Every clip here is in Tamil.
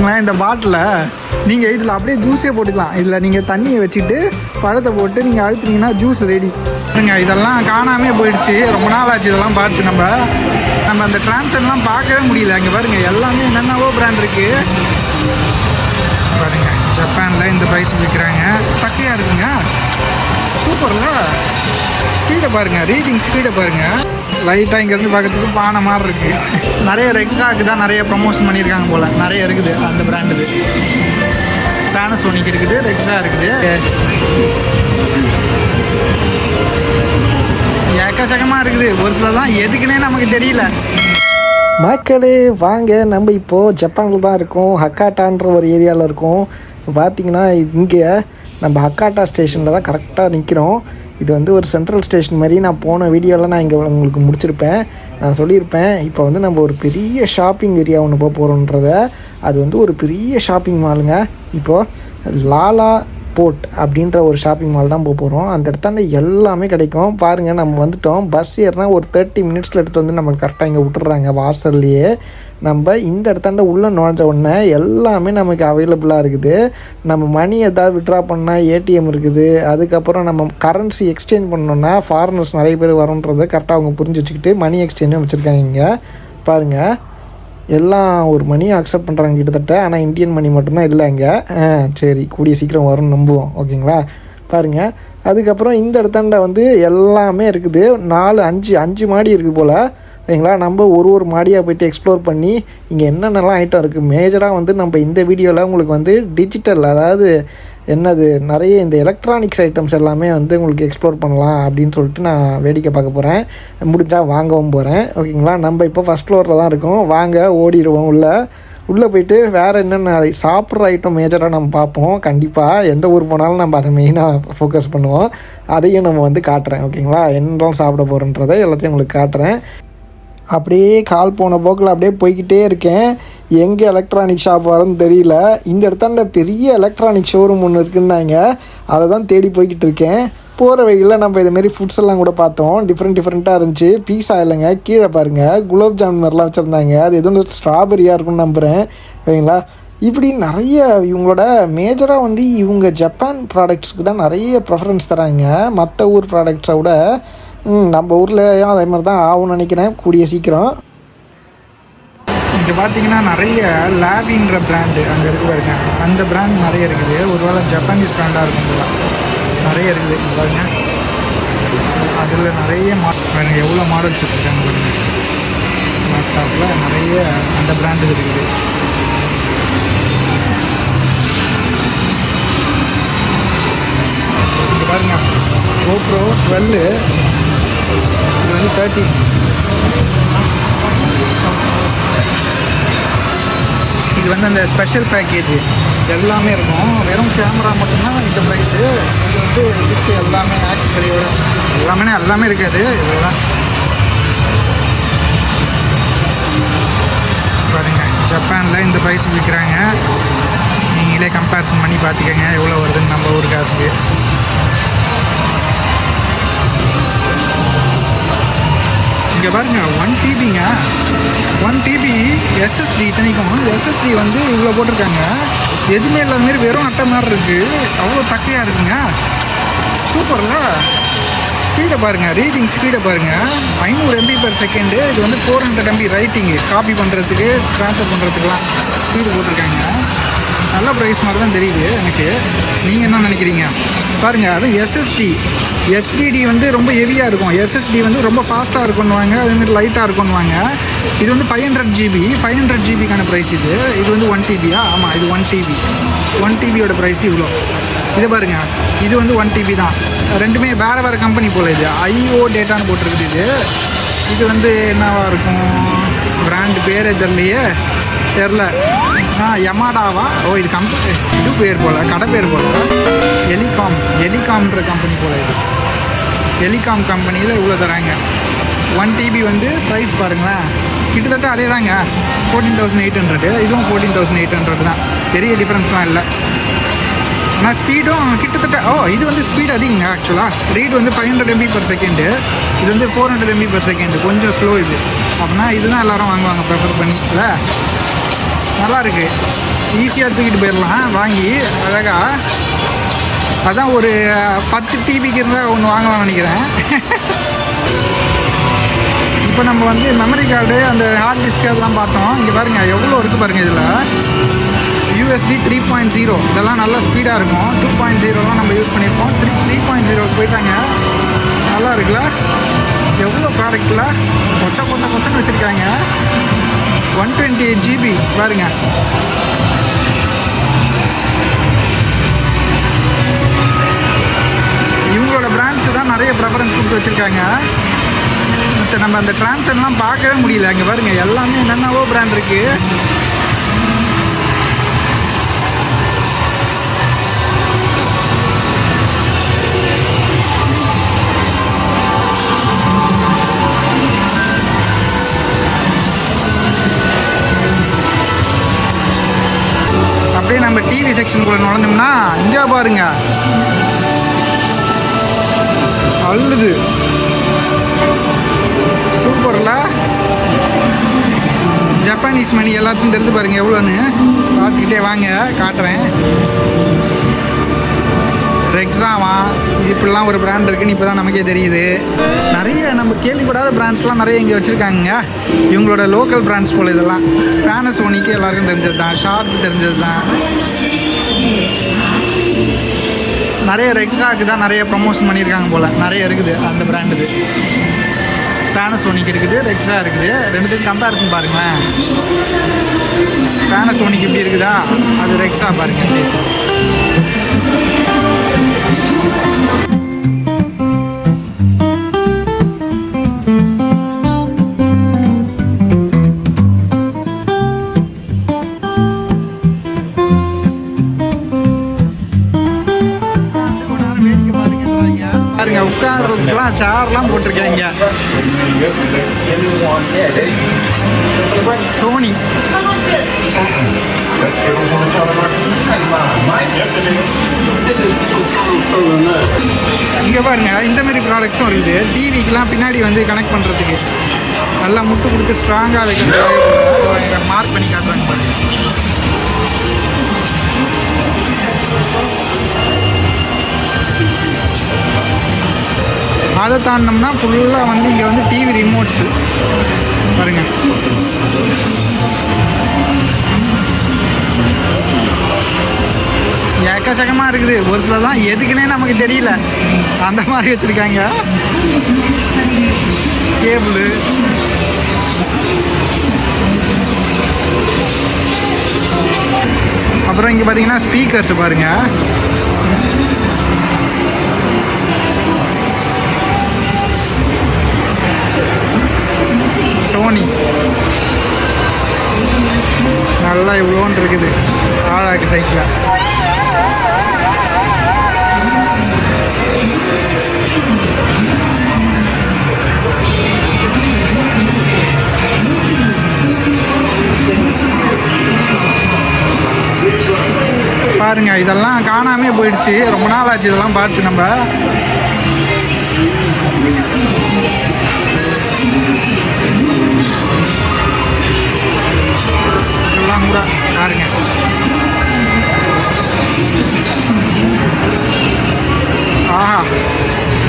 இந்த பாட்டில் நீங்கள் இதில் அப்படியே ஜூஸே போட்டுக்கலாம். இதில் நீங்கள் தண்ணியை வச்சுட்டு பழத்தை போட்டு நீங்கள் அழுத்துனீங்கன்னா ஜூஸ் ரெடி பாருங்க இதெல்லாம் காணாமே போயிடுச்சு. ரொம்ப நாள் ஆச்சு இதெல்லாம் பார்த்து நம்ம நம்ம அந்த டிரான்சன்லாம் பார்க்கவே முடியல. இங்கே பாருங்க எல்லாமே என்னென்னவோ பிராண்ட் இருக்குது பாருங்க ஜப்பானில் இந்த ப்ரைஸ் விற்கிறாங்க தக்கையாக இருக்குங்க. சூப்பர்ல. ஸ்பீடை பாருங்க ரீடிங் ஸ்பீடை பாருங்க. லைட்டாக இங்கேருந்து பார்க்கறதுக்கு பானை மாதிரி இருக்கு. நிறைய ரெக்ஸாக்கு தான் நிறைய ப்ரமோஷன் பண்ணியிருக்காங்க போல். நிறைய இருக்குது அந்த பிராண்டுது பேனசோனிக் இருக்குது ரெக்ஸா இருக்குது. எக்கச்சக்கமாக இருக்குது. ஒரு சில தான் எதுக்குன்னே நமக்கு தெரியல. மக்களே வாங்க. நம்ம இப்போது ஜப்பானில் தான் இருக்கோம். ஹக்காட்டான்ற ஒரு ஏரியாவில் இருக்கோம். பார்த்திங்கன்னா பார்த்தீங்கன்னா இங்கே நம்ம ஹக்காட்டா ஸ்டேஷனில் தான் கரெக்டாக நிற்கிறோம் இது வந்து ஒரு சென்ட்ரல் ஸ்டேஷன் மாதிரி நான் போன வீடியோவில் நான் இங்கே உங்களுக்கு முடிச்சிருப்பேன். நான் சொல்லியிருப்பேன். இப்போ வந்து நம்ம ஒரு பெரிய ஷாப்பிங் ஏரியா ஒன்று போக போகிறோன்றத அது வந்து ஒரு பெரிய ஷாப்பிங் மாலுங்க இப்போது லாலா போர்ட் அப்படின்ற ஒரு ஷாப்பிங் மால் தான் போக போகிறோம் அந்த இடத்தாண்ட எல்லாமே கிடைக்கும். பாருங்கள் நம்ம வந்துட்டோம். பஸ் ஏறினா ஒரு தேர்ட்டி மினிட்ஸில் எடுத்துகிட்டு வந்து நம்மளுக்கு கரெக்டாக இங்கே விட்டுறாங்க வாசல்லையே. நம்ம இந்த இடத்தாண்ட உள்ளே நுழைஞ்ச உடனே எல்லாமே நமக்கு அவைலபிளாக இருக்குது. நம்ம மணி ஏதாவது விட்ரா பண்ணால் ஏடிஎம் இருக்குது. அதுக்கப்புறம் நம்ம கரன்சி எக்ஸ்சேஞ்ச் பண்ணோன்னா ஃபாரினர்ஸ் நிறைய பேர் வரும்ன்றதை கரெக்டாக அவங்க புரிஞ்சு வச்சுக்கிட்டு மணி எக்ஸ்சேஞ்சும் வச்சுருக்காங்க இங்கே. பாருங்கள் எல்லாம் ஒரு மணியை அக்செப்ட் பண்ணுறாங்க கிட்டத்தட்ட. ஆனால் இந்தியன் மணி மட்டும்தான் இல்லை இங்கே. ஆ, சரி கூடிய சீக்கிரம் வரும்னு நம்புவோம். ஓகேங்களா? பாருங்கள் அதுக்கப்புறம் இந்த இடத்தாண்ட வந்து எல்லாமே இருக்குது. நாலு அஞ்சு அஞ்சு மாடி இருக்குது போல். சரிங்களா நம்ம ஒரு ஒரு மாடியாக போயிட்டு எக்ஸ்ப்ளோர் பண்ணி இங்கே என்னென்னலாம் ஐட்டம் இருக்குது மேஜராக வந்து நம்ம இந்த வீடியோவில் உங்களுக்கு வந்து டிஜிட்டல் அதாவது என்னது நிறைய இந்த எலக்ட்ரானிக்ஸ் ஐட்டம்ஸ் எல்லாமே வந்து உங்களுக்கு எக்ஸ்ப்ளோர் பண்ணலாம் அப்படின்னு சொல்லிட்டு நான் வேடிக்கை பார்க்க போகிறேன் முடிஞ்சால் வாங்கவும் போகிறேன் ஓகேங்களா? நம்ம இப்போ ஃபஸ்ட் ஃப்ளோரில் தான் இருக்கோம். வாங்க ஓடிடுவோம் உள்ளே. உள்ளே போயிட்டு வேறு என்னென்ன சாப்பிட்ற ஐட்டம் மேஜராக நம்ம பார்ப்போம். கண்டிப்பாக எந்த ஊர் போனாலும் நம்ம அதை மெயினாக ஃபோக்கஸ் பண்ணுவோம். அதையும் நம்ம வந்து காட்டுறேன். ஓகேங்களா? என்னெல்லாம் சாப்பிட போகிறோன்றதை எல்லாத்தையும் உங்களுக்கு காட்டுறேன். அப்படியே கால் போன போக்கில் அப்படியே போய்கிட்டே இருக்கேன். எங்கே எலக்ட்ரானிக் ஷாப் வரன்னு தெரியல. இந்த இடத்தாண்ட பெரிய எலக்ட்ரானிக் ஷோரூம் ஒன்று இருக்குன்னாங்க. அதை தான் தேடி போய்கிட்டு இருக்கேன். போகிற வழியில் நம்ம இதுமாரி ஃபுட்ஸ் எல்லாம் கூட பார்த்தோம். டிஃப்ரெண்ட் டிஃப்ரெண்ட்டாக இருந்துச்சு. பீஸா இல்லைங்க. கீழே பாருங்கள் குலோப் ஜாமுன் மாதிரிலாம் வச்சுருந்தாங்க. அது எதுவும் ஸ்ட்ராபெரியாக இருக்கும்னு நம்புகிறேன் சரிங்களா? இப்படி நிறைய இவங்களோட மேஜராக வந்து இவங்க ஜப்பான் ப்ராடக்ட்ஸ்க்கு தான் நிறைய ப்ரெஃபரன்ஸ் தராங்க. மற்ற ஊர் ப்ராடக்ட்ஸை விட நம்ம ஊர்லேயும் அதே மாதிரி தான் ஆகும்னு நினைக்கிறேன். கூடிய சீக்கிரம். இங்கே பார்த்தீங்கன்னா நிறைய லேபின்ற பிராண்டு அங்கே இருக்கு பாருங்க. அந்த பிராண்ட் நிறைய இருக்குது. ஒருவேளை ஜப்பானீஸ் பிராண்டாக இருக்கும் நிறைய இருக்குது இங்க பாருங்க. அதில் நிறைய மா பாருங்க எவ்வளோ மாடல்ஸ் வச்சுருக்காங்க பாருங்க. லேப்டாப்பில் நிறைய அந்த பிராண்டு இருக்குது. இங்கே பாருங்க. GoPro டுவெல்லு இது வந்து தேர்ட்டி இது வந்து அந்த ஸ்பெஷல் பேக்கேஜ் எல்லாமே இருக்கும். வெறும் கேமரா மட்டும்தான் இந்த ப்ரைஸு இது வந்து வித் எல்லாமே ஆக்சசரியோட எல்லாமே எல்லாமே இருக்காது. இதெல்லாம். பாருங்க ஜப்பானில் இந்த ப்ரைஸ் விற்கிறாங்க நீங்களே கம்பேரிசன் பண்ணி பார்த்துக்கங்க. எவ்வளோ வருதுன்னு நம்ம ஊர் காசுக்கு. இங்கே பாருங்கள் ஒன் டிபிங்க ஒன் டிபி எஸ்எஸ்டி இத்தனைக்கும். எஸ்எஸ்டி வந்து இவ்வளோ போட்டிருக்காங்க. எதுவுமே இல்லாத மாதிரி வெறும் அட்டை மாதிரி இருக்குது அவ்வளோ தக்கையாக இருக்குங்க. சூப்பரில் ஸ்பீடை பாருங்கள் ரீடிங் ஸ்பீடை பாருங்கள் ஐநூறு எம்பி பர் செகண்டு இது வந்து four hundred MB writing copy பண்ணுறதுக்கு ட்ரான்ஸ்ஃபர் பண்ணுறதுக்குலாம் ஸ்பீடு போட்டிருக்காங்க. நல்ல ப்ரைஸ் மாதிரி தான் தெரியுது எனக்கு. நீங்கள் என்ன நினைக்கிறீங்க? பாருங்கள் அது எஸ்எஸ்டி ஹெச்டிடி வந்து ரொம்ப ஹெவியாக இருக்கும். எஸ்எஸ்டி வந்து ரொம்ப ஃபாஸ்ட்டாக இருக்கும்னுவாங்க அதேமாதிரி லைட்டாக இருக்கும்னுவாங்க இது வந்து five hundred GB five hundred ஜிபிக்கான price இது. இது வந்து ஒன் டிபியா ஆமாம் இது ஒன் டிபி ஒன் டிபியோட ப்ரைஸ் இவ்வளோ இது பாருங்க. இது வந்து ஒன் டிபி தான். ரெண்டுமே வேறு வேறு கம்பெனி போல் இது. ஐஓ டேட்டான்னு போட்டிருக்குது இது. இது வந்து என்னவா இருக்கும்? பிராண்ட் பேரே தெரிலையே தெரில ஆ யமாடாவா ஓ இது கம்பெனி இது பேர் போல் கடை பேர் போல். எலிகாம் எலிகாம்ன்ற கம்பெனி போல் இது. எலிகாம் கம்பெனியில் இவ்வளோ தராங்க. ஒன் டிபி வந்து ப்ரைஸ் பாருங்களேன். கிட்டத்தட்ட அதே தாங்க ஃபோர்டீன் தௌசண்ட் எயிட் ஹண்ட்ரடு இதுவும் ஃபோர்டீன் தௌசண்ட் எயிட் ஹண்ட்ரட் தான். பெரிய டிஃப்ரென்ஸ்லாம் இல்லை. ஆனால் ஸ்பீடும் கிட்டத்தட்ட ஓ இது வந்து ஸ்பீட் அதிகங்க ஆக்சுவலாக ரீட் வந்து five hundred MB per second இது வந்து four hundred MB per second கொஞ்சம் ஸ்லோ இது. அப்படின்னா இதுதான் எல்லாரும் வாங்குவாங்க ப்ரிஃபர் பண்ணி. இல்லை? நல்லா இருக்குது ஈஸியாக தூக்கிட்டு போயிடலாம். வாங்கி அழகா. அதான் ஒரு பத்து டிபிக்கு இருந்தால் ஒன்று வாங்கலாம்னு நினைக்கிறேன். இப்போ நம்ம வந்து மெமரி கார்டு அந்த ஹார்ட் டிஸ்க் அதெல்லாம் பார்த்தோம். இங்கே பாருங்கள் எவ்வளோ இருக்குது பாருங்கள் இதில். யூஎஸ்பி த்ரீ பாயிண்ட் ஜீரோ இதெல்லாம் நல்லா ஸ்பீடாக இருக்கும். டூ பாயிண்ட் ஜீரோலாம் நம்ம யூஸ் பண்ணியிருப்போம் த்ரீ த்ரீ பாயிண்ட் ஜீரோக்கு போயிட்டாங்க. நல்லா இருக்குல்ல? எவ்வளோ ப்ராடக்ட்டில் கொச்ச கொச்ச கொச்சன்னு வச்சுருக்காங்க? ஒன் டுவெண்ட்டி எயிட் ஜிபி பாருங்க. இவங்களோட பிராண்ட்ஸ் தான் நிறைய ப்ரெஃபரன்ஸ் கொடுத்து வச்சுருக்காங்க. மற்ற நம்ம அந்த டிரான்சன்லாம் பார்க்கவே முடியல. அங்கே பாருங்கள் எல்லாமே என்னென்னவோ பிராண்ட் இருக்குது செக்ஷனுக்குள்ளே நுழைஞ்சோம்னா இங்கே பாருங்க. அள்ளுது. சூப்பரில் ஜப்பானீஸ் மணி எல்லாத்தையும் தெரிஞ்சு பாருங்க எவ்வளோன்னு பார்த்துக்கிட்டே வாங்க காட்டுறேன். ரெக்ஸாவா இப்படிலாம் ஒரு பிராண்ட் இருக்குன்னு இப்போ தான் நமக்கே தெரியுது. நிறைய நம்ம கேள்விப்படாத பிராண்ட்ஸ்லாம் நிறைய இங்கே வச்சுருக்காங்க. இவங்களோட லோக்கல் பிராண்ட்ஸ் போல் இதெல்லாம். பேனசோனிக்கு எல்லாருக்கும் தெரிஞ்சது தான் ஷார்ப் தெரிஞ்சது தான் நிறைய ரெக்ஸாக்கு தான் நிறைய ப்ரமோஷன் பண்ணியிருக்காங்க போல். நிறைய இருக்குது அந்த பிராண்டுது பேனசோனிக் இருக்குது ரெக்ஸா இருக்குது. ரெண்டுத்துக்கும் கம்பேரிசன் பாருங்களேன். பேனசோனிக் இப்படி இருக்குதா? அது ரெக்ஸா பாருங்க. சேர்லாம் போட்டிருக்காங்க. சோனி. இங்கே பாருங்க இந்த மாதிரி ப்ராடக்ட்ஸும் இருக்குது. டிவிக்கெலாம் பின்னாடி வந்து கனெக்ட் பண்ணுறதுக்கு நல்லா முட்டு கொடுத்து ஸ்ட்ராங்காக வைக்கிறதுக்காக மார்க் பண்ணி காட்டுறாங்க பாருங்க. அதை தாண்டினோம்னா ஃபுல்லாக வந்து இங்கே வந்து டிவி ரிமோட்ஸு பாருங்க. எக்கச்சக்கமாக இருக்குது. ஒரு சில தான் எதுக்குன்னே நமக்கு தெரியல. அந்த மாதிரி வச்சுருக்காங்க. கேபிள். அப்புறம் இங்கே பார்த்தீங்கன்னா ஸ்பீக்கர்ஸ் பாருங்கள் சோனி. நல்லா இவ்வளோன்னு இருக்குது. ஆளாக்கு சைஸில் பாருங்க இதெல்லாம் காணாமே போயிடுச்சு. ரொம்ப நாள் ஆச்சு இதெல்லாம் பார்த்து நம்ம.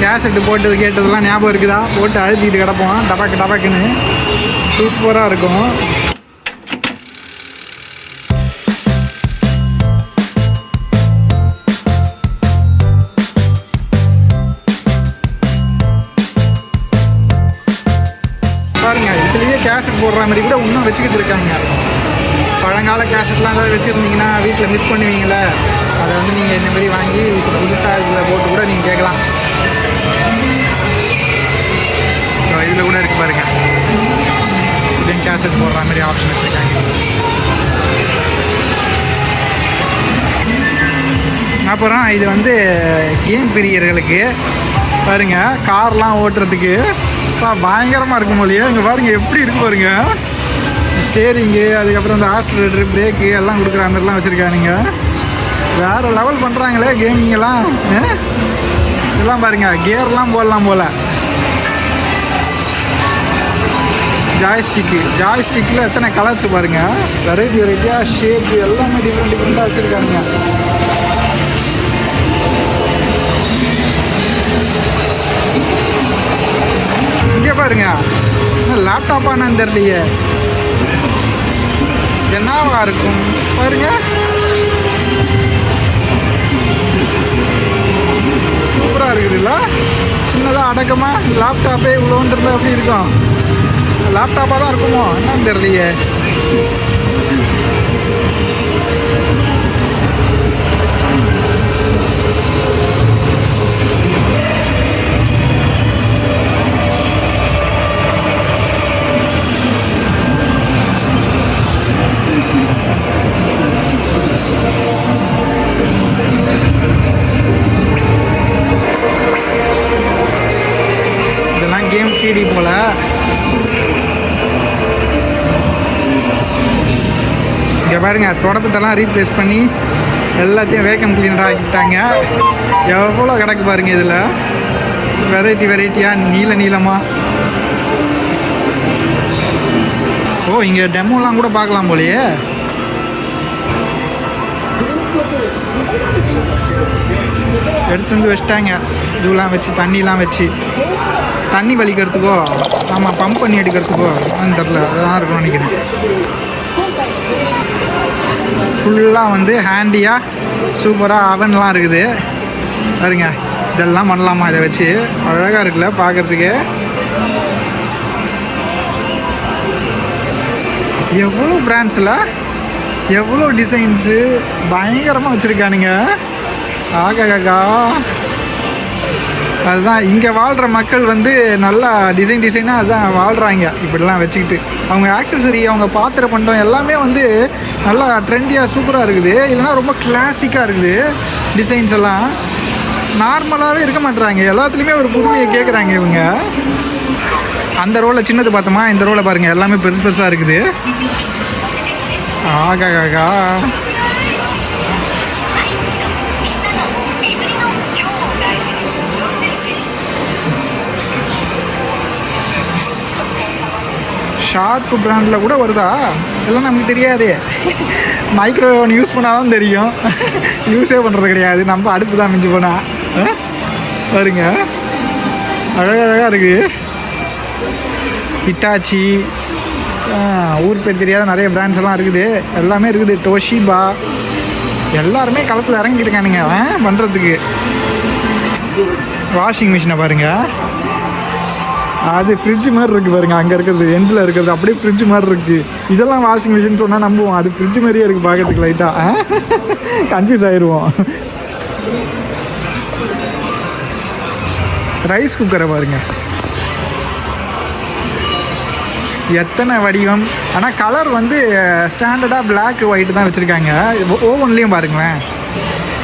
கேசட்டு போட்டது கேட்டதெல்லாம் ஞாபகம் இருக்குதா? போட்டு அழுத்திட்டு கிடப்போம். டபாக்கு டபாக்குன்னு. சூப்பராக இருக்கும். பாருங்க இதுலயே கேசட் போடுற மாதிரி கூட இன்னும் வச்சுக்கிட்டு இருக்காங்க. பழங்கால கேசட்லாம் ஏதாவது வச்சுருந்தீங்கன்னா வீட்டில் மிஸ் பண்ணுவீங்களே அதை வந்து நீங்கள் இந்த மாதிரி வாங்கி இப்போ புதுசாக இதில் போட்டு கூட நீங்கள் கேட்கலாம். இதில் கூட இருக்கு பாருங்க. லிங்க் ஆசிட் போடுற மாதிரி ஆப்ஷன் வச்சுருக்காங்க. அப்புறம் இது வந்து கேம் பிரியர்களுக்கு பாருங்க கார்லாம் ஓட்டுறதுக்கு இப்போ பயங்கரமாக இருக்கும் போலயே இங்கே பாருங்க எப்படி இருக்கு பாருங்க. ஸ்டேரிங்கு அதுக்கப்புறம் இந்த ஆஸ்ட்ரேட்டர் பிரேக்கு எல்லாம் கொடுக்குற மாதிரிலாம் வச்சுருக்கானுங்க. வேறு லெவல் பண்ணுறாங்களே கேமிங்கெல்லாம் இதெல்லாம் பாருங்க கியர்லாம் போடலாம் போல். ஜாய்ஸ்டிக்கு ஜாய்ஸ்டிக்கில் எத்தனை கலர்ஸ் பாருங்கள் வெரைட்டி வெரைட்டியாக ஷேப் எல்லாமே டிஃப்ரெண்ட் டிஃப்ரெண்ட்டாக வச்சுருக்காங்க இங்கே பாருங்க லேப்டாப்பானு தெரியலையே. என்னவா இருக்கும்? பாருங்க. சூப்பராக இருக்குதுல்ல சின்னதாக அடக்கமாக லேப்டாப்பே இவ்வளோன்றது அப்படி இருக்கும்? லேப்டாப்பாக தான் இருக்குமோ? என்னன்னு தெரியலையே. பாருங்கள் பாருங்க தொடப்பத்தெல்லாம் ரீப்ளேஸ் பண்ணி எல்லாத்தையும் வேக்கம் கிளீனராக ஆக்கிட்டாங்க. எவ்வளோ கிடக்கு பாருங்கள் இதில். வெரைட்டி வெரைட்டியாக நீல நீளமாக ஓ இங்கே டெமோலாம் கூட பார்க்கலாம் போலையே. எடுத்து வந்து வச்சிட்டாங்க. இதுலாம் வச்சு தண்ணிலாம் வச்சு. தண்ணி வலிக்கிறதுக்கோ ஆமாம் பம்ப் பண்ணி எடுக்கிறதுக்கோ தெரில அதுதான் இருக்கும்னு நினைக்கிறேன். ஃபுல்லாக வந்து ஹேண்டியாக சூப்பராக அவன்லாம் இருக்குது. பாருங்க இதெல்லாம் பண்ணலாமா இதை வச்சு? அழகாக இருக்குல்ல பார்க்குறதுக்கு. எவ்வளோ பிராண்ட்ஸில் எவ்வளோ டிசைன்ஸு பயங்கரமாக வச்சுருக்கானுங்க. ஆகா அதுதான் இங்கே வாழ்கிற மக்கள் வந்து நல்லா டிசைன் டிசைனாக அதுதான் வாழ்கிறாங்க இப்படிலாம் வச்சுக்கிட்டு. அவங்க ஆக்சசரி அவங்க பாத்திர பண்டம் எல்லாமே வந்து நல்லா ட்ரெண்டியாக சூப்பராக இருக்குது. இல்லைன்னா ரொம்ப கிளாசிக்காக இருக்குது டிசைன்ஸ் எல்லாம். நார்மலாகவே இருக்க மாட்டுறாங்க எல்லாத்துலேயுமே ஒரு புதுமையை கேட்குறாங்க இவங்க. அந்த ரோலை சின்னது பார்த்தோமா? இந்த ரோலை பாருங்கள் எல்லாமே பெருசு பெருசாக இருக்குது. ஆகா ஷார்ப்பு பிராண்டில் கூட வருதா? இதெல்லாம் நமக்கு தெரியாதே. மைக்ரோவேவன் யூஸ் பண்ணால் தான் தெரியும். யூஸே பண்ணுறது கிடையாது. நம்ம அடுப்பு தான் மிஞ்சி போனால் ஆ? பாருங்க. அழகழகாக இருக்குது ஹிட்டாச்சி ஊர் பேர் தெரியாத நிறைய பிராண்ட்ஸ் எல்லாம் இருக்குது. எல்லாமே இருக்குது. டோஷிபா எல்லாருமே களத்தில் இறங்கியிருக்கானுங்க பண்ணுறதுக்கு வாஷிங் மிஷினை பாருங்கள் அது ஃப்ரிட்ஜ் மாதிரி இருக்குது பாருங்க. அங்கே இருக்கிறது எண்டில் இருக்கிறது அப்படியே ஃப்ரிட்ஜ் மாதிரி இருக்குது இதெல்லாம் வாஷிங் மிஷின் சொன்னால் நம்புவோம். அது ஃப்ரிட்ஜ் மாதிரியே இருக்குது பார்க்கறதுக்கு லைட்டாக கன்ஃபியூஸ் ஆயிடுவோம் ரைஸ் குக்கரை பாருங்க. எத்தனை வடிவம்? ஆனால் கலர் வந்து ஸ்டாண்டர்டாக பிளாக் ஒயிட் தான் வச்சுருக்காங்க. ஓவன்லேயும் பாருங்களேன்.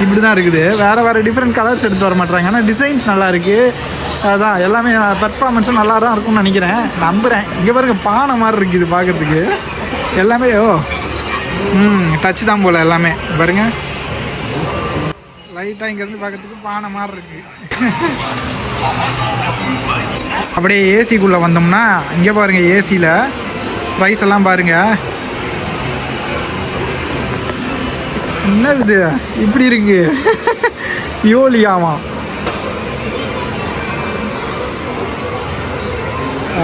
இப்படி தான் இருக்குது. வேறு வேறு டிஃப்ரெண்ட் கலர்ஸ் எடுத்து வர மாட்டாங்க ஆனால் டிசைன்ஸ் நல்லா இருக்குது அதான் எல்லாமே பெர்ஃபார்மன்ஸும் நல்லா தான் இருக்கும்னு நினைக்கிறேன். நம்புகிறேன் இங்கே பாருங்க பானை மாதிரி இருக்குது பார்க்குறதுக்கு. எல்லாமே ஓ ம் டச்சு தான் போல் எல்லாமே. பாருங்க. லைட்டாக இங்கேருந்து பார்க்கறதுக்கு பானை மாதிரி இருக்குது அப்படியே ஏசிக்குள்ளே வந்தோம்னா இங்கே பாருங்க ஏசியில் ப்ரைஸ் எல்லாம் பாருங்க. என்ன இது? இப்படி இருக்கு. யோலியாமா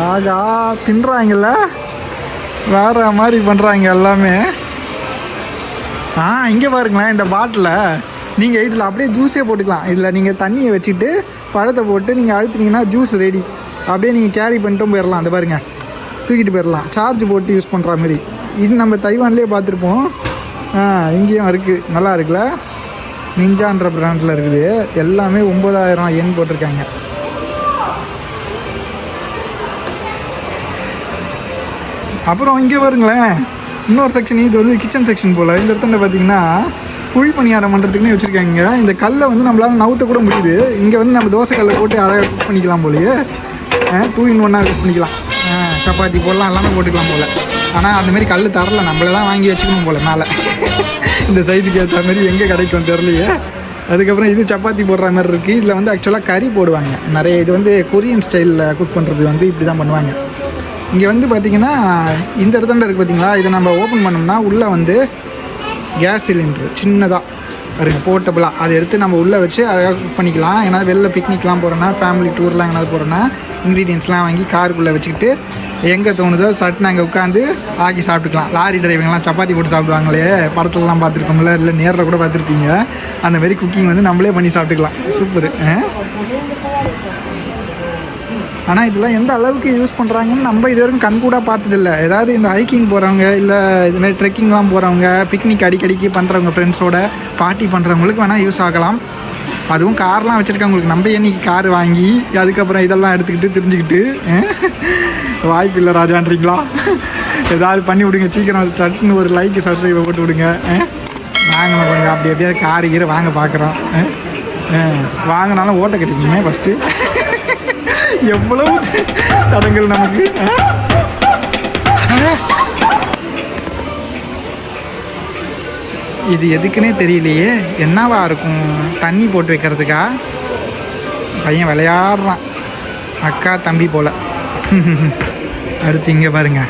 ஆகா பின்னுறாங்கல்ல வேற மாதிரி பண்ணுறாங்க எல்லாமே. ஆ இங்கே பாருங்களேன் இந்த பாட்டில். நீங்கள் இதில் அப்படியே ஜூஸே போட்டுக்கலாம். இதில் நீங்கள் தண்ணியை வச்சுட்டு பழத்தை போட்டு நீங்கள் அழுத்துனீங்கன்னா ஜூஸ் ரெடி அப்படியே நீங்கள் கேரி பண்ணிட்டும் போயிடலாம் அந்த பாருங்க. தூக்கிட்டு போயிடலாம் சார்ஜ் போட்டு யூஸ் பண்ணுற மாதிரி. இது நம்ம தைவான்லேயே பார்த்துருப்போம். ஆ இங்கேயும் இருக்குது நல்லா இருக்குல்ல? நிஞ்சான்ற பிராண்டில் இருக்குது. எல்லாமே ஒம்பதாயிரம் எண் போட்டிருக்காங்க. அப்புறம் இங்கே வருங்களேன் இன்னொரு செக்ஷன் இது வந்து கிச்சன் செக்ஷன் போல். இந்த இடத்துல பார்த்தீங்கன்னா குழி பணியாரம் பண்ணுறதுக்குன்னே வச்சுருக்காங்க இந்த கல்லை வந்து நம்மளால் நவுத்த கூட முடியுது. இங்கே வந்து நம்ம தோசை கல்லை போட்டு அழகாக குக் பண்ணிக்கலாம் போலயே. டூ இன் ஒன்னாக யூஸ் பண்ணிக்கலாம். ஆ, சப்பாத்தி போடலாம் எல்லாமே போட்டுக்கலாம் போல். ஆனால் அந்தமாரி கல் தரல. நம்மள தான் வாங்கி வச்சுக்கணும் போல் மேலே. இந்த சைஸுக்கு ஏற்ற மாதிரி எங்கே கிடைக்கும் தெரிலையே அதுக்கப்புறம் இது சப்பாத்தி போடுற மாதிரி இருக்குது இதில் வந்து ஆக்சுவலாக கறி போடுவாங்க. நிறைய இது வந்து கொரியன் ஸ்டைலில் குக் பண்ணுறது வந்து இப்படி தான் பண்ணுவாங்க. இங்கே வந்து பார்த்தீங்கன்னா இந்த இடத்துல இருக்குது பார்த்தீங்களா இதை நம்ம ஓப்பன் பண்ணோம்னா உள்ளே வந்து கேஸ் சிலிண்டர் சின்னதாக பாருங்க போர்ட்டபுளாக அதை எடுத்து நம்ம உள்ளே வச்சு அழகாக குக் பண்ணிக்கலாம். ஏன்னா வெளில பிக்னிக்லாம் போகிறோன்னா ஃபேமிலி டூர்லாம் எங்கேயாவது போகிறோன்னா இன்க்ரீடியன்ஸ்லாம் வாங்கி காருக்குள்ளே வச்சுக்கிட்டு எங்கே தோணுதோ சட்டுன்னு அங்கே உட்காந்து ஆக்கி சாப்பிட்டுக்கலாம். லாரி டிரைவிங்லாம் சப்பாத்தி போட்டு சாப்பிடுவாங்களே. படத்துலலாம் பார்த்துருக்கோம்ல இல்லை நேரில் கூட பார்த்துருப்பீங்க. அந்த மாதிரி குக்கிங் வந்து நம்மளே பண்ணி சாப்பிட்டுக்கலாம். சூப்பர் ஆனால் இதெல்லாம் எந்த அளவுக்கு யூஸ் பண்ணுறாங்கன்னு நம்ம இது வரைக்கும் கண்கூடாக பார்த்ததில்ல. ஏதாவது இந்த ஹைக்கிங் போகிறவங்க இல்லை இதுமாதிரி ட்ரெக்கிங்லாம் போகிறவங்க பிக்னிக் அடிக்கடிக்கு பண்ணுறவங்க ஃப்ரெண்ட்ஸோட பார்ட்டி பண்ணுறவங்களுக்கு வேணால் யூஸ் ஆகலாம். அதுவும் கார்லாம் வச்சுருக்கவங்களுக்கு. நம்ம என்னைக்கு கார் வாங்கி அதுக்கப்புறம் இதெல்லாம் எடுத்துக்கிட்டு தெரிஞ்சுக்கிட்டு வாய்ப்பு இல்லை ராஜான்றீங்களா? ஏதாவது பண்ணி விடுங்க. சீக்கிரம் சட்டுன்னு ஒரு லைக் சப்ஸ்கிரைப் போட்டு விடுங்க நாங்கள் கொஞ்சம். அப்படி எப்படியாவது கார் கீரை வாங்க பார்க்குறோம் வாங்கினாலும் ஓட்ட கட்டிக்கணுமே ஃபஸ்ட்டு எவ்வளவு தடங்கள் நமக்கு? இது எதுக்குன்னே தெரியலையே. என்னவா இருக்கும்? தண்ணி போட்டு வைக்கிறதுக்கா? பையன் விளையாடுறான். அக்கா தம்பி போல. அடுத்து இங்கே பாருங்க.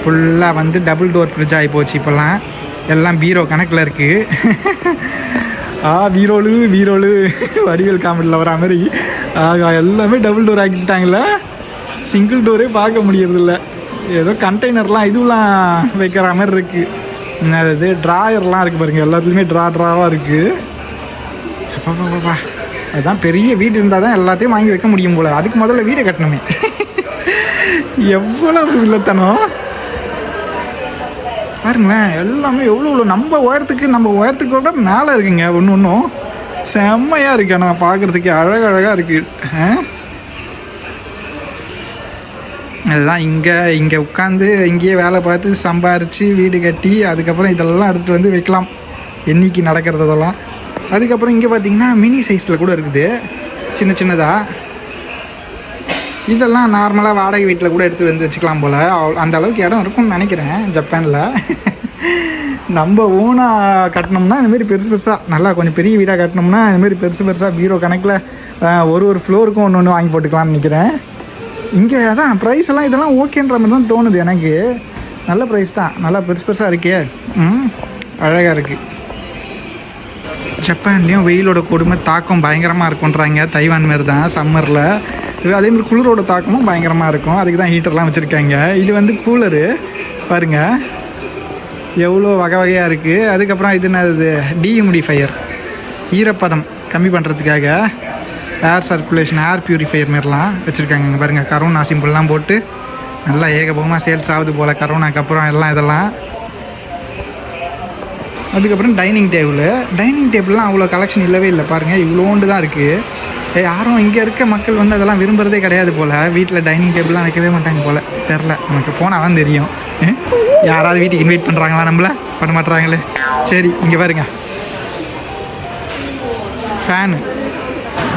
ஃபுல்லாக வந்து டபுள் டோர் ஃப்ரிட்ஜ் ஆகி போச்சு இப்போல்லாம் எல்லாம் பீரோ கணக்கில் இருக்குது ஆ வீரோலு வீரோலு வடிவேல் காமெடியில் வர மாதிரி. ஆகா எல்லாமே டபுள் டோர் ஆக்கிட்டாங்களே? சிங்கிள் டோரே பார்க்க முடியறதில்ல. ஏதோ கண்டெய்னர்லாம் இதுவெலாம் வைக்கிற மாதிரி இருக்குது இது? ட்ராயர்லாம் இருக்குது பாருங்கள் எல்லாத்துலேயுமே ட்ரா ட்ராவாக இருக்குது அதுதான் பெரிய வீடு இருந்தால் தான் எல்லாத்தையும் வாங்கி வைக்க முடியும் போல். அதுக்கு முதல்ல வீடை கட்டணுமே. எவ்வளவு இல்லத்தனம் பாருங்களேன் எல்லாமே எவ்வளோ எவ்வளோ நம்ம உயரத்துக்கு நம்ம உயரத்துக்கு விட மேலே இருக்குங்க ஒன்று ஒன்றும் செம்மையாக இருக்கு. ஆனால் பார்க்குறதுக்கு அழகழகாக இருக்குது அதுதான் இங்கே இங்கே உட்காந்து இங்கேயே வேலை பார்த்து சம்பாரித்து வீடு கட்டி அதுக்கப்புறம் இதெல்லாம் எடுத்துகிட்டு வந்து வைக்கலாம். என்னைக்கு நடக்கிறதெல்லாம் அதுக்கப்புறம் இங்கே பார்த்தீங்கன்னா மினி சைஸில் கூட இருக்குது. சின்ன சின்னதாக இதெல்லாம் நார்மலாக வாடகை வீட்டில் கூட எடுத்து வந்து வச்சுக்கலாம் போல். அந்த அளவுக்கு இடம் இருக்கும்னு நினைக்கிறேன் ஜப்பானில். நம்ம ஓனாக கட்டினோம்னா இந்தமாரி பெருசு பெருசாக நல்லா கொஞ்சம் பெரிய வீடாக கட்டினோம்னா இந்தமாரி பெருசு பெருசாக பீரோ கணக்கில் ஒரு ஒரு ஃப்ளோருக்கும் ஒன்று ஒன்று வாங்கி போட்டுக்கலாம்னு நினைக்கிறேன். இங்கே அதான் ப்ரைஸ் எல்லாம் இதெல்லாம் ஓகேன்ற மாதிரி தான் தோணுது எனக்கு. நல்ல ப்ரைஸ் தான். நல்லா பெருசு பெருசாக இருக்கே. ம் அழகாக இருக்குது ஜப்பான்லேயும் வெயிலோட கொடுமை தாக்கம் பயங்கரமாக இருக்குன்றாங்க தைவான் மாரி தான் சம்மரில் அதேமாதிரி குளிரோட தாக்கமும் பயங்கரமாக இருக்கும். அதுக்கு தான் ஹீட்டர்லாம் வச்சுருக்காங்க. இது வந்து கூலரு பாருங்க. எவ்வளோ வகை வகையாக இருக்குது அதுக்கப்புறம் இது என்னது? டீஹியூமிடிஃபையர் ஈரப்பதம் கம்மி பண்ணுறதுக்காக ஏர் சர்க்குலேஷன் ஏர் பியூரிஃபையர் மாரிலாம் வச்சுருக்காங்க இங்கே பாருங்கள் கரோனா சிம்பிள்லாம் போட்டு நல்லா ஏகபோகமாக சேல்ஸ் ஆகுது போல் கரோனாக்கு அப்புறம் எல்லாம் இதெல்லாம். அதுக்கப்புறம் டைனிங் டேபிள் டைனிங் டேபிள்லாம் அவ்வளோ கலெக்ஷன் இல்லவே இல்லை. பாருங்கள் இவ்வளோண்டு தான் இருக்குது யாரும் இங்கே இருக்க மக்கள் வந்து அதெல்லாம் விரும்புகிறதே கிடையாது போல். வீட்டில் டைனிங் டேபிள்லாம் வைக்கவே மாட்டாங்க போல். தெரில. நமக்கு போனால் தான் தெரியும். யாராவது வீட்டுக்கு இன்வைட் பண்ணுறாங்களா நம்மள? பண்ண மாட்டுறாங்களே சரி இங்கே பாருங்க. ஃபேனு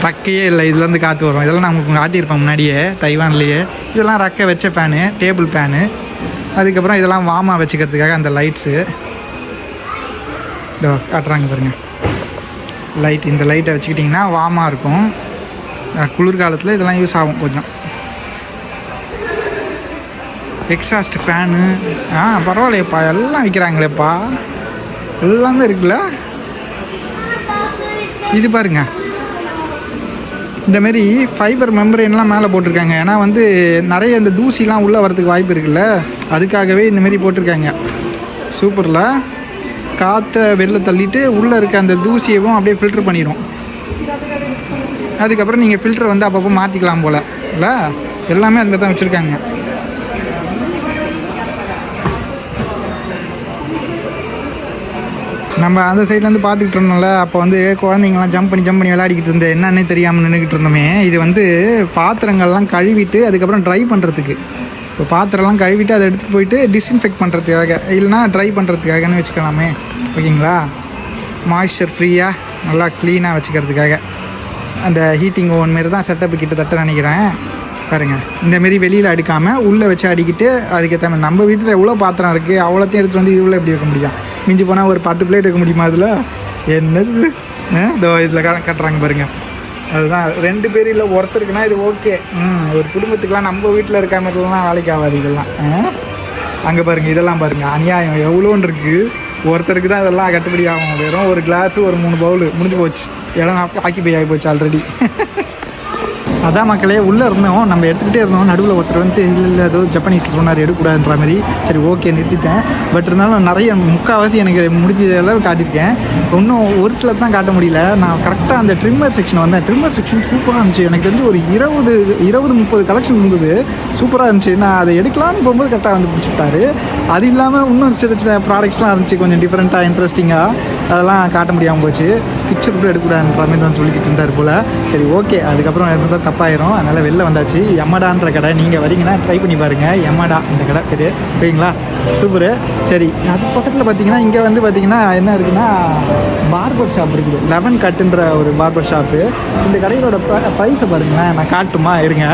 ரக்கையே இல்லை இதுலேருந்து காற்று வரும். இதெல்லாம் நான் உங்களுக்கு காட்டியிருப்பேன் முன்னாடியே தைவான்லேயே. இதெல்லாம் ரக்கை வச்ச ஃபேனு டேபிள் ஃபேனு அதுக்கப்புறம் இதெல்லாம் வாமா வச்சுக்கிறதுக்காக அந்த லைட்ஸு இதோ காட்டுறாங்க பாருங்க. லைட் இந்த லைட்டை வச்சுக்கிட்டிங்கன்னா வாமாக இருக்கும். குளிர்காலத்தில் இதெல்லாம் யூஸ் ஆகும் கொஞ்சம். எக்ஸாஸ்ட் ஃபேனு ஆ பரவாயில்லையப்பா. எல்லாம் விற்கிறாங்களேப்பா எல்லாமே இருக்குல்ல? இது பாருங்க. இந்தமாரி ஃபைபர் மெம்பரேன்லாம் மேலே போட்டிருக்காங்க. ஏன்னா வந்து நிறைய இந்த தூசிலாம் உள்ளே வரதுக்கு வாய்ப்பு இருக்குல்ல? அதுக்காகவே இந்தமாரி போட்டிருக்காங்க. சூப்பரில். காற்றை வெளில தள்ளிட்டு உள்ளே இருக்க அந்த தூசியவும் அப்படியே ஃபில்ட்ரு பண்ணிடும். அதுக்கப்புறம் நீங்கள் ஃபில்டர் வந்து அப்பப்போ மாற்றிக்கலாம் போல். இல்லை? எல்லாமே அது தான் வச்சுருக்காங்க. நம்ம அந்த சைட்லேருந்து பார்த்துக்கிட்டு இருந்தோம்ல அப்போ வந்து குழந்தைங்களாம் ஜம்ப் பண்ணி ஜம்ப் பண்ணி விளையாடிக்கிட்டு இருந்தேன் என்னன்னே தெரியாமல் நின்றுக்கிட்டு இருந்தோமே இது வந்து பாத்திரங்கள்லாம் கழுவிட்டு அதுக்கப்புறம் ட்ரை பண்ணுறதுக்கு இப்போ பாத்திரம்லாம் கழுவிட்டு அதை எடுத்துகிட்டு போயிட்டு டிஸ்இன்ஃபெக்ட் பண்ணுறதுக்காக இல்லைனா ட்ரை பண்ணுறதுக்காகன்னு வச்சுக்கலாமே. ஓகேங்களா? மாய்ஸ்சர் ஃப்ரீயாக நல்லா க்ளீனாக வச்சுக்கிறதுக்காக. அந்த ஹீட்டிங் ஓவன் மாரி தான் செட்டப் கிட்டத்தட்ட நினைக்கிறேன். பாருங்க. இந்த மாரி வெளியில் அடிக்காமல் உள்ளே வச்சு அடிக்கிட்டு அதுக்கேற்ற மாதிரி நம்ம வீட்டில் எவ்வளோ பாத்திரம் இருக்குது அவ்வளோத்தையும் எடுத்துகிட்டு வந்து இது உள்ளே எப்படி வைக்க முடியும்? மிஞ்சி போனால் ஒரு பத்து பிளேட் வைக்க முடியுமா அதில்? என்னது? ஆ, இதோ இதில் கட்டுறாங்க பாருங்க. அதுதான் ரெண்டு பேர் இல்லை ஒருத்தருக்குன்னா இது ஓகே ம் ஒரு குடும்பத்துக்கெலாம் நம்ம வீட்டில் இருக்க மாதிரிலாம் வேலைக்கு ஆகாது இதெல்லாம். அங்கே பாருங்கள் இதெல்லாம் பாருங்கள் அநியாயம் எவ்வளோன்னு இருக்குது ஒருத்தருக்கு தான் இதெல்லாம் கட்டுப்படி ஆகும். வெறும் ஒரு கிளாஸு ஒரு மூணு பவுல் முடிஞ்சு போச்சு. இடம் ஆக்கிபை ஆகி போச்சு ஆல்ரெடி அதான் மக்களே உள்ளே இருந்தோம். நம்ம எடுத்துக்கிட்டே இருந்தோம். நடுவில் ஒருத்தர் வந்து இல்லை இல்லை ஏதோ ஜப்பனீஸில் சொன்னார் எடுக்கக்கூடாதுன்ற மாதிரி. சரி ஓகே நிறுத்திட்டேன். பட் இருந்தாலும் நிறைய முக்கால்வாசி எனக்கு முடிஞ்ச அளவு காட்டியிருக்கேன். இன்னும் ஒரு சில தான் காட்ட முடியல. நான் கரெக்டாக அந்த ட்ரிம்மர் செக்ஷன் வந்தேன். ட்ரிம்மர் செக்ஷன் சூப்பராக இருந்துச்சு. எனக்கு வந்து ஒரு இருபது இருபது முப்பது கலெக்ஷன் இருந்தது. சூப்பராக இருந்துச்சு. நான் அதை எடுக்கலாம்னு போகும்போது கரெக்டாக வந்து பிடிச்சிட்டாரு அது இல்லாமல் இன்னும் சின்ன சின்ன ப்ராடக்ட்ஸ்லாம் இருந்துச்சு. கொஞ்சம் டிஃப்ரெண்ட்டாக இன்ட்ரெஸ்டிங்காக அதெல்லாம் காட்ட முடியாமல் போச்சு. பிக்சர் கூட எடுக்கக்கூடாதுன்ற மாதிரி தான் சொல்லிக்கிட்டு இருந்தார் போல். சரி ஓகே அதுக்கப்புறம் இருந்தால் தப்பாயிரும். அதனால் வெளில வந்தாச்சு. எம்மடான்ற கடை நீங்கள் வரீங்கன்னா ட்ரை பண்ணி பாருங்கள் எம்மடா இந்த கடை பேர். ஓகேங்களா சூப்பரு. சரி அது பக்கத்தில் பார்த்தீங்கன்னா இங்கே வந்து பார்த்தீங்கன்னா என்ன இருக்குன்னா பார்பர் ஷாப் இருக்குது. லெவன் கட்டுன்ற ஒரு பார்பர் ஷாப்பு இந்த கடையோட ப்ரைஸை பாருங்களேன். நான் காட்டுமா? இருங்க.